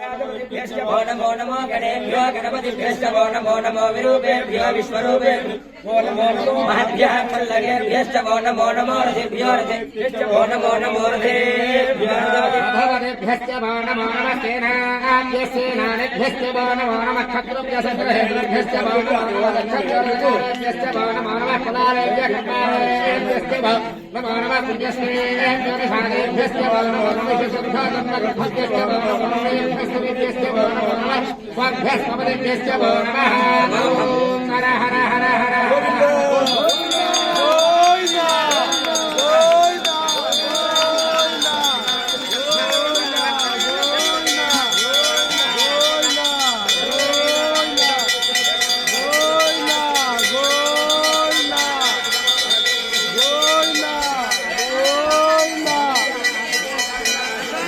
ఓ నమో నమో గణేభ్యో గణపతిభ్యశ్చ ఓ నమో నమో విరూపేభ్యో విశ్వరూపేభ్యో ఓ నమో నమో మహద్భ్యः పల్లగేభ్యశ్చ ఓ నమో నమో రథిభ్యో రథిభ్యశ్చ ఓ నమో నమో రథేభ్యో రథపతిభ్యో భవదేభ్యశ్చ నమో నమః సేనాభ్యశ్చ వో నమో నమః క్షత్రుభ్యశ్చ వో నమో నమో దక్షభ్యశ్చ వో నమో నమః కులాలేభ్య కపాలేభ్యశ్చ వో నమో నమో నమః శుద్ధోదన్నగర్భభ్యశ్చ వో నమో నమః వో నమో నమః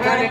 దివాదే